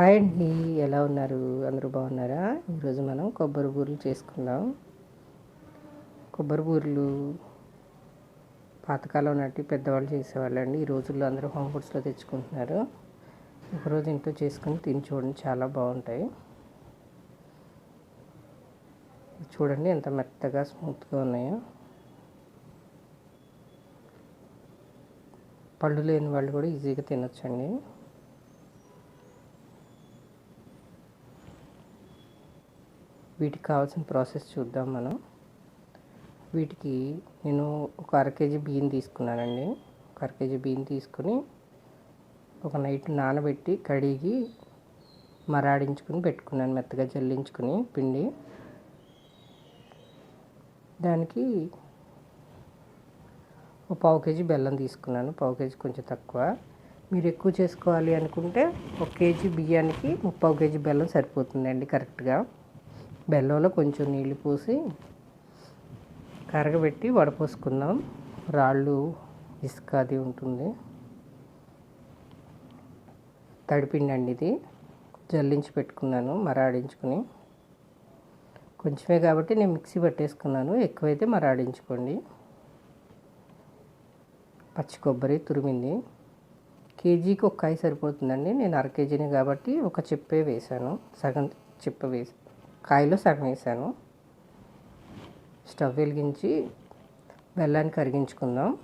Hi అండి. ఎలా ఉన్నారు? అందరూ బాగున్నారా? ఈరోజు మనం కొబ్బరి బూరలు చేసుకుందాం. కొబ్బరి బూరెలు పాతకాలం నాటి పెద్దవాళ్ళు చేసేవాళ్ళండి. ఈ రోజుల్లో అందరూ హోమ్ ఫుడ్స్లో తెచ్చుకుంటున్నారు. ఒకరోజు ఇంట్లో చేసుకుని తిని చూడండి చాలా బాగుంటాయి. చూడండి ఎంత మెత్తగా స్మూత్గా ఉన్నాయో. పళ్ళు లేని వాళ్ళు కూడా ఈజీగా తినొచ్చండి. వీటికి కావాల్సిన ప్రాసెస్ చూద్దాం మనం. వీటికి నేను ఒక అర కేజీ బియ్యం తీసుకున్నానండి. ఒక అర కేజీ బియ్యం తీసుకుని ఒక నైట్ నానబెట్టి కడిగి మరాడించుకుని పెట్టుకున్నాను మెత్తగా జల్లించుకుని పిండి. దానికి ఒక పావు కేజీ బెల్లం తీసుకున్నాను పావు కేజీ కొంచెం తక్కువ. మీరు ఎక్కువ చేసుకోవాలి అనుకుంటే ఒక కేజీ బియ్యానికి ముప్పావు కేజీ బెల్లం సరిపోతుందండి కరెక్ట్గా. బెల్లంలో కొంచెం నీళ్ళు పోసి కరగబెట్టి వడపోసుకుందాం. రాళ్ళు ఇసుక అది ఉంటుంది. తడిపిండి అండి ఇది. జల్లించి పెట్టుకున్నాను మరాడించుకుని. కొంచెమే కాబట్టి నేను మిక్సీ పట్టేసుకున్నాను. ఎక్కువైతే మరాడించుకోండి. పచ్చి కొబ్బరి తురిమింది. కేజీకి ఒక కాయ సరిపోతుందండి. నేను అర కేజీని కాబట్టి ఒక చెప్పే వేసాను సగం చెప్ప వేసి కాయలో సగం వేసాను. స్టవ్ వెలిగించి బెల్లాన్ని కరిగించుకుందాం.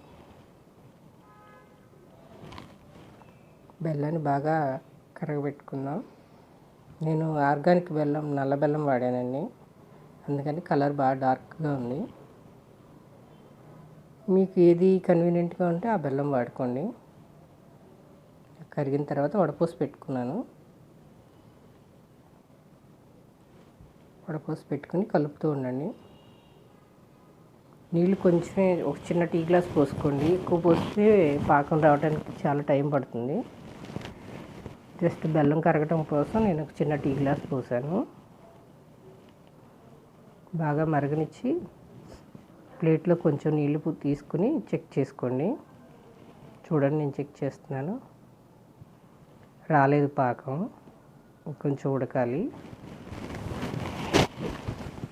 బెల్లాన్ని బాగా కరగబెట్టుకుందాం. నేను ఆర్గానిక్ బెల్లం నల్ల బెల్లం వాడానండి. అందుకని కలర్ బాగా డార్క్గా ఉంది. మీకు ఏది కన్వీనియంట్గా ఉంటే ఆ బెల్లం వాడుకోండి. కరిగిన తర్వాత వడపోసి పెట్టుకున్నాను. వడపోసి పెట్టుకుని కలుపుతూ ఉండండి. నీళ్ళు కొంచెమే ఒక చిన్న టీ గ్లాస్ పోసుకోండి. ఎక్కువ పోస్తే పాకం రావడానికి చాలా టైం పడుతుంది. జస్ట్ బెల్లం కరగటం కోసం నేను ఒక చిన్న టీ గ్లాస్ పోసాను. బాగా మరగనిచ్చి ప్లేట్లో కొంచెం నీళ్ళు తీసుకుని చెక్ చేసుకోండి. చూడండి నేను చెక్ చేస్తున్నాను. రాలేదు పాకం. కొంచెం ఉడకాలి.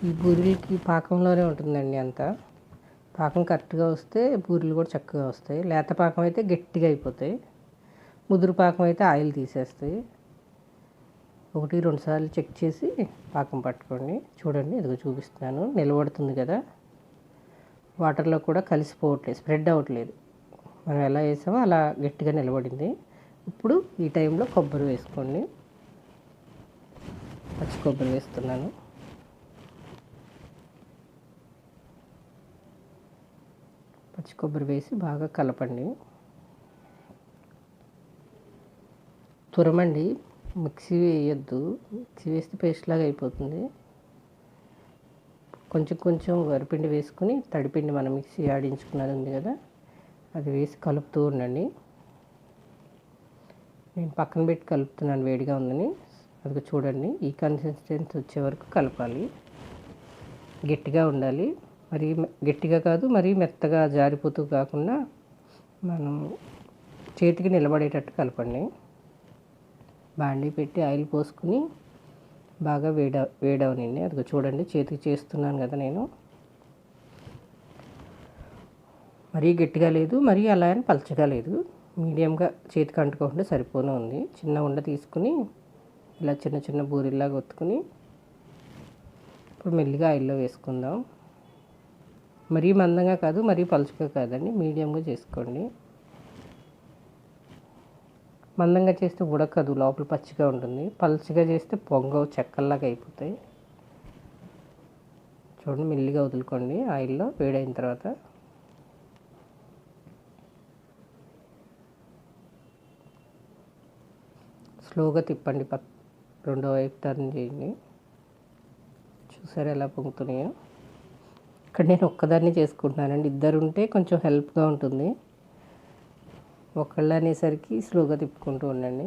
ఈ బూరెలకి పాకంలోనే ఉంటుందండి అంతా. పాకం కరెక్ట్గా వస్తే బూరెలు కూడా చక్కగా వస్తాయి. లేత పాకం అయితే గట్టిగా అయిపోతాయి. ముదురు పాకం అయితే ఆయిల్ తీసేస్తాయి. ఒకటి రెండు సార్లు చెక్ చేసి పాకం పట్టుకోండి. చూడండి ఇదిగో చూపిస్తున్నాను. నిలబడుతుంది కదా. వాటర్లో కూడా కలిసిపోవట్లేదు స్ప్రెడ్ అవ్వట్లేదు. మనం ఎలా వేసామో అలా గట్టిగా నిలబడింది. ఇప్పుడు ఈ టైంలో కొబ్బరి వేసుకోండి. పచ్చి కొబ్బరి వేస్తున్నాను. పచ్చి కొబ్బరి వేసి బాగా కలపండి. తురమండి మిక్సీ వేయొద్దు. మిక్సీ వేస్తే పేస్ట్ లాగా అయిపోతుంది. కొంచెం కొంచెం వరిపిండి వేసుకుని తడిపిండి మనం మిక్సీ ఆడించుకున్నది ఉంది కదా అది వేసి కలుపుతూ ఉండండి. నేను పక్కన పెట్టి కలుపుతున్నాను వేడిగా ఉందని. అది చూడండి ఈ కన్సిస్టెన్సీ వచ్చే వరకు కలపాలి. గట్టిగా ఉండాలి. మరి గట్టిగా కాదు మరీ మెత్తగా జారిపోతూ కాకుండా మనం చేతికి నిలబడేటట్టు కలపండి. బాండీ పెట్టి ఆయిల్ పోసుకుని బాగా వేడ వేడవనండి. అది చూడండి చేతికి చేస్తున్నాను కదా నేను. మరీ గట్టిగా లేదు మరీ అలా అని పలచగా లేదు. మీడియంగా చేతికి అంటుకోకుండా సరిపోనే ఉంది. చిన్న ఉండ తీసుకుని ఇలా చిన్న చిన్న బూరిల్లాగా ఒత్తుకుని ఇప్పుడు మెల్లిగా ఆయిల్లో వేసుకుందాం. మరీ మందంగా కాదు మరీ పలుచగా కాదండి. మీడియంగా చేసుకోండి. మందంగా చేస్తే ఉడకదు లోపల పచ్చిగా ఉంటుంది. పలుచగా చేస్తే పొంగవు చెక్కల్లాగా అయిపోతాయి. చూడండి మెల్లిగా వదులుకోండి ఆయిల్లో వేడైన తర్వాత. స్లోగా తిప్పండి. ప రెండో వైపు టర్న్ చేయండి. చూసారు ఎలా పొంగుతున్నాయో? ఇక్కడ నేను ఒక్కదాన్ని చేసుకుంటున్నానండి. ఇద్దరు ఉంటే కొంచెం హెల్ప్గా ఉంటుంది. ఒకళ్ళు అనేసరికి స్లోగా తిప్పుకుంటూ ఉండండి.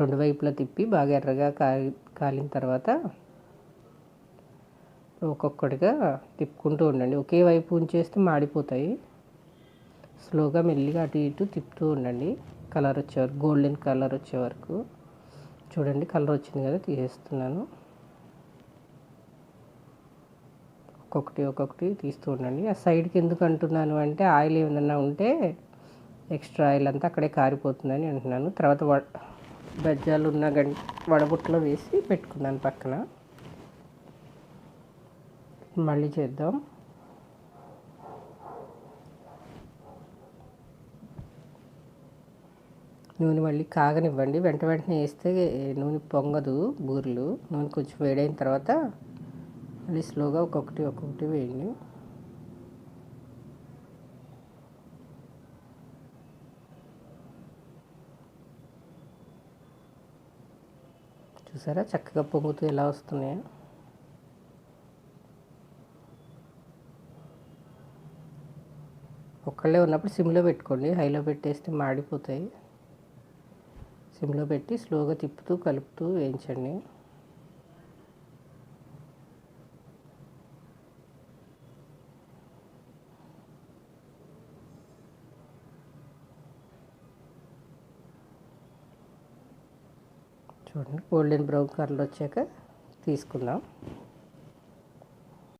రెండు వైపులా తిప్పి బాగా ఎర్రగా కాలి కాలిన తర్వాత ఒక్కొక్కటిగా తిప్పుకుంటూ ఉండండి. ఒకే వైపు ఉంచేస్తే మాడిపోతాయి. స్లోగా మెల్లిగా అటు ఇటు తిప్పుతూ ఉండండి. కలర్ వచ్చే వరకు గోల్డెన్ కలర్ వచ్చే వరకు. చూడండి కలర్ వచ్చింది కదా తీసేస్తున్నాను. ఒక్కొక్కటి ఒక్కొక్కటి తీస్తూ ఉండండి. ఆ సైడ్కి ఎందుకు అంటున్నాను అంటే ఆయిల్ ఏమైనా ఉంటే ఎక్స్ట్రా ఆయిల్ అంతా అక్కడే కారిపోతుందని అంటున్నాను. తర్వాత వ బజ్జాలు ఉన్న గంట వడబుట్టలో వేసి పెట్టుకున్నాను పక్కన. మళ్ళీ చేద్దాం. నూనె మళ్ళీ కాగనివ్వండి. వెంట వెంటనే వేస్తే నూనె పొంగదు బూరెలు. నూనె కొంచెం వేడైన తర్వాత మళ్ళీ స్లోగా ఒక్కొక్కటి ఒక్కొక్కటి వేయండి. చూసారా? చక్కగా పొంగుతూ ఎలా వస్తున్నాయో. ఒక్కళ్ళే ఉన్నప్పుడు సిమ్లో పెట్టుకోండి. హైలో పెట్టేస్తే మాడిపోతాయి. సిమ్లో పెట్టి స్లోగా తిప్పుతూ కలుపుతూ వేయించండి. చూడండి గోల్డెన్ బ్రౌన్ కలర్ వచ్చాక తీసుకుందాం.